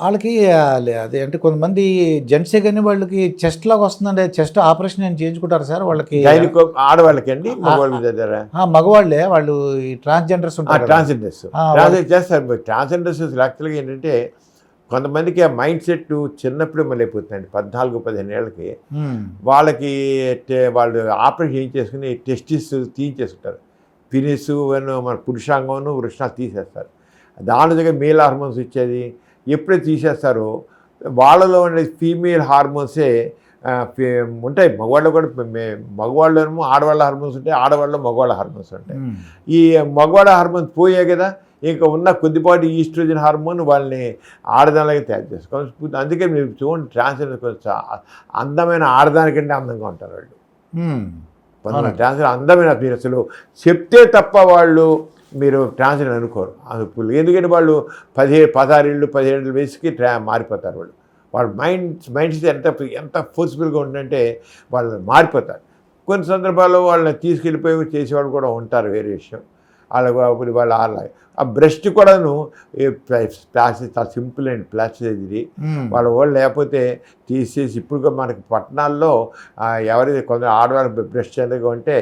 వాళ్ళకి అదే అంటే కొంతమంది జెంట్సే కానీ వాళ్ళకి చెస్ట్ లాగా వస్తుందండి. చెస్ట్ ఆపరేషన్ ఏం చేయించుకుంటారు సార్? వాళ్ళకి ఆడవాళ్ళకి అండి? మగవాళ్ళే వాళ్ళు ఈ ట్రాన్స్జెండర్స్ ఉంటారు. ట్రాన్స్జెండర్స్. చేస్తారు. ట్రాన్స్జెండర్స్ యాక్చువల్గా ఏంటంటే కొంతమందికి ఆ మైండ్ సెట్ చిన్నప్పుడు మొదలైపోతుందండి పద్నాలుగు పదిహేను ఏళ్ళకి వాళ్ళకి వాళ్ళు ఆపరేషన్ ఏం చేసుకుని టెస్టిస్ తీయించేసుకుంటారు. పినిస్ మన పురుషాంగం వృషణాలు తీసేస్తారు. దాని దగ్గర మేల్ హార్మోన్స్ ఇచ్చేది ఎప్పుడైతే తీసేస్తారో వాళ్ళలో ఉండే ఫీమేల్ హార్మోన్సే ఉంటాయి. మగవాళ్ళు కూడా మగవాళ్ళేమో ఆడవాళ్ళ హార్మోన్స్ ఉంటాయి ఆడవాళ్ళలో మగవాళ్ళ హార్మోన్స్ ఉంటాయి. ఈ మగవాళ్ళ హార్మోన్స్ పోయాయి కదా ఇంకా ఉన్న కొద్దిపాటి ఈస్ట్రోజన్ హార్మోన్ వాళ్ళని ఆడదానిలాగా తయారు చేసుకోవాలి. అందుకే మీరు చూడండి ట్రాన్స్జెండర్ కొంచెం అందమైన ఆడదానికంటే అందంగా ఉంటారు వాళ్ళు. ట్రాన్స్జెండర్ అందమైన మీరు అసలు చెప్తే తప్ప వాళ్ళు మీరు ట్రాన్స్జెండర్ అనుకోరు. అసలు ఎందుకంటే వాళ్ళు పదిహేడు పదహారేళ్ళు పదిహేడు వయసుకి ట్రా మారిపోతారు వాళ్ళు. వాళ్ళ మైండ్ మైండ్ సెట్ ఎంత ఎంత ఫోర్స్ఫుల్గా ఉంటుందంటే వాళ్ళు మారిపోతారు. కొన్ని సందర్భాల్లో వాళ్ళని తీసుకెళ్ళిపోయి చేసేవాళ్ళు కూడా ఉంటారు వేరే విషయం. వాళ్ళ వాళ్ళ వాళ్ళ ఆ బ్రెస్ట్ కూడాను ప్లాస్టిక్ చాలా సింపుల్ అండ్ ప్లాస్టిక్ ఇది. వాళ్ళ వాళ్ళు లేకపోతే తీసేసి ఇప్పుడు మనకి పట్టణాల్లో ఎవరైతే కొందరు ఆడవాళ్ళ బ్రష్ చెందగా ఉంటే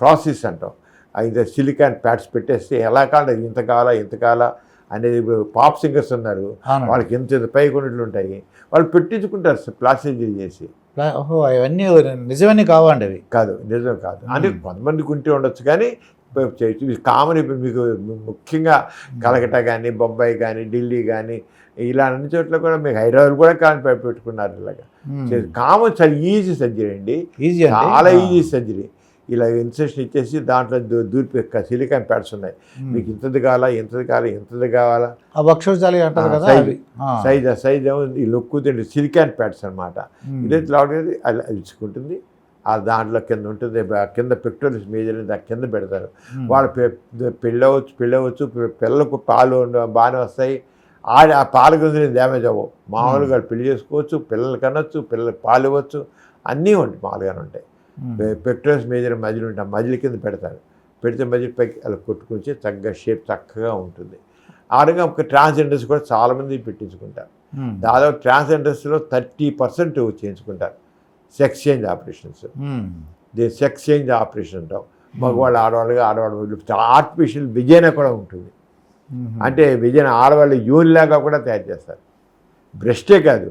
ప్రాసెస్ అంటాం. అయితే సిలికాన్ ప్యాడ్స్ పెట్టేస్తే ఎలా కావాలి ఇంత కావాలా ఇంత కావాలా అనేది ఇప్పుడు పాప్ సింగర్స్ ఉన్నారు. వాళ్ళకి ఇంత పై కొన్నిట్లు ఉంటాయి. వాళ్ళు పెట్టించుకుంటారు ప్లాస్టిక్ చేసి ఓహో అవన్నీ నిజమన్నీ కావండి అవి. కాదు నిజం కాదు. అంటే కొంతమందికి ఉంటే ఉండొచ్చు కానీ కామన్ ఇప్పుడు మీకు ముఖ్యంగా కలకట్ట కానీ బొంబాయి కానీ ఢిల్లీ కానీ ఇలా అన్ని చోట్ల కూడా మీకు హైదరాబాద్ కూడా కానీ పెట్టుకున్నారు ఇలాగా. కామన్ చాలా ఈజీ సర్జరీ అండి. చాలా ఈజీ సర్జరీ. ఇలా ఇన్సెషన్ ఇచ్చేసి దాంట్లో దూరిపి సిలికాన్ ప్యాడ్స్ ఉన్నాయి. మీకు ఇంతది కావాలా ఇంతది కావాలా ఇంతది కావాలా? వక్షోజాలి అంటారు కదా సైజ్. సైజ్ ఈ లుక్ సిలికాన్ ప్యాడ్స్ అనమాట ఉమ్, ఇదే లాడ్ అలా ఇచ్చుకుంటుంది. ఆ దాంట్లో కింద ఉంటుంది కింద పెక్టోరిస్ మేజర్ ఆ కింద పెడతారు. వాళ్ళ పెళ్ళవచ్చు పెళ్ళవచ్చు పిల్లలకు పాలు బాగానే వస్తాయి. ఆ ఆ పాల గురించి డ్యామేజ్ అవ్వవు. మామూలుగా పెళ్ళి చేసుకోవచ్చు పిల్లలు కనొచ్చు పిల్లలకు పాలు ఇవ్వచ్చు. అన్నీ ఉంటాయి మామూలుగానే ఉంటాయి. ఉమ్, పెక్టోరిస్ మేజర్ మధ్యలో ఉంటాయి మధ్యలో కింద పెడతారు. పెడితే మధ్య పైకి అలా కొట్టుకొచ్చి చక్కగా షేప్ చక్కగా ఉంటుంది. ఆ రకంగా ఒక ట్రాన్స్జెండర్స్ కూడా చాలామంది పెట్టించుకుంటారు. ఉమ్, దాదాపు ట్రాన్స్జెండర్స్లో థర్టీ పర్సెంట్ చేయించుకుంటారు. Sex change operations. ఉమ్, దీని సెక్స్ చేంజ్ ఆపరేషన్ అంటాం. మగవాళ్ళు ఆడవాళ్ళుగా ఆడవాళ్ళు ఆర్టిఫిషియల్ విజయన కూడా ఉంటుంది. అంటే విజయన ఆడవాళ్ళు యూరిలాగా కూడా తయారు చేస్తారు. బ్రెస్టే కాదు.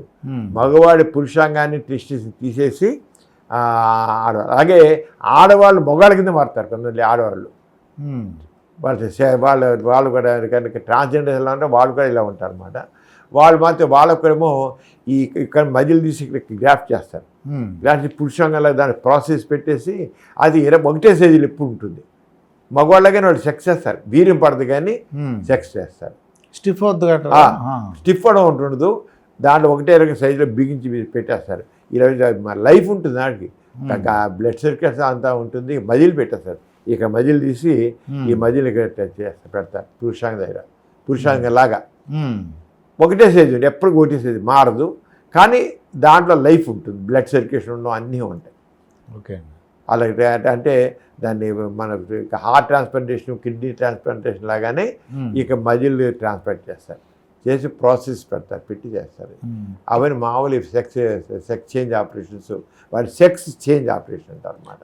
మగవాడి పురుషాంగాన్ని తీసేసి తీసేసి ఆ, ఆడవాళ్ళు. అలాగే ఆడవాళ్ళు మగవాళ్ళ కింద మారుతారు కొంతమంది ఆడవాళ్ళు. వాళ్ళు వాళ్ళు వాళ్ళు కూడా కనుక ట్రాన్స్జెండర్స్ ఎలా అంటే వాళ్ళు కూడా ఇలా ఉంటారు అనమాట వాళ్ళు మాత్రం వాళ్ళకేమో ఈ ఇక్కడ మధ్యలో తీసి ఇక్కడ గ్రాఫ్ట్ చేస్తారు. ఇలాంటి పురుషంగా దాన్ని ప్రాసెస్ పెట్టేసి అది ఇరవై ఒకటే సైజులు ఎప్పుడు ఉంటుంది. మగవాళ్ళగానే వాళ్ళు సెక్స్ చేస్తారు. వీర్యం పడదు కానీ. సెక్స్ చేస్తారు. స్టిఫ్. ఆ, స్టిఫ్ అవడం ఉంటుండదు దాంట్లో ఒకటే ఇరవై సైజులో బిగించి పెట్టేస్తారు. ఇరవై లైఫ్ ఉంటుంది దానికి. బ్లడ్ సర్క్యులేషన్ అంతా ఉంటుంది మజిల్ పెట్టేస్తారు. ఇక మజిల్ తీసి ఈ మజిల్ ఇక్కడ చేస్తారు పెడతారు పురుషాంగ దగ్గర పురుషాంగ లాగా. ఒకటే సైజు ఎప్పుడు ఒకటే సైజు మారదు. కానీ దాంట్లో లైఫ్ ఉంటుంది బ్లడ్ సర్క్యులేషన్ ఉండడం అన్నీ ఉంటాయి. ఓకే. అలాగే అంటే- దాన్ని మన హార్ట్ ట్రాన్స్ప్లాంటేషన్ కిడ్నీ ట్రాన్స్ప్లాంటేషన్ లాగానే ఇక మజిల్ ట్రాన్స్ప్లాంట్ చేస్తారు. చేసి ప్రాసెస్ పెడతారు పెట్టి చేస్తారు. అవన్నీ మామూలు సెక్స్ సెక్స్ చేంజ్ ఆపరేషన్స్ వాటి సెక్స్ చేంజ్ ఆపరేషన్ అంటారు అనమాట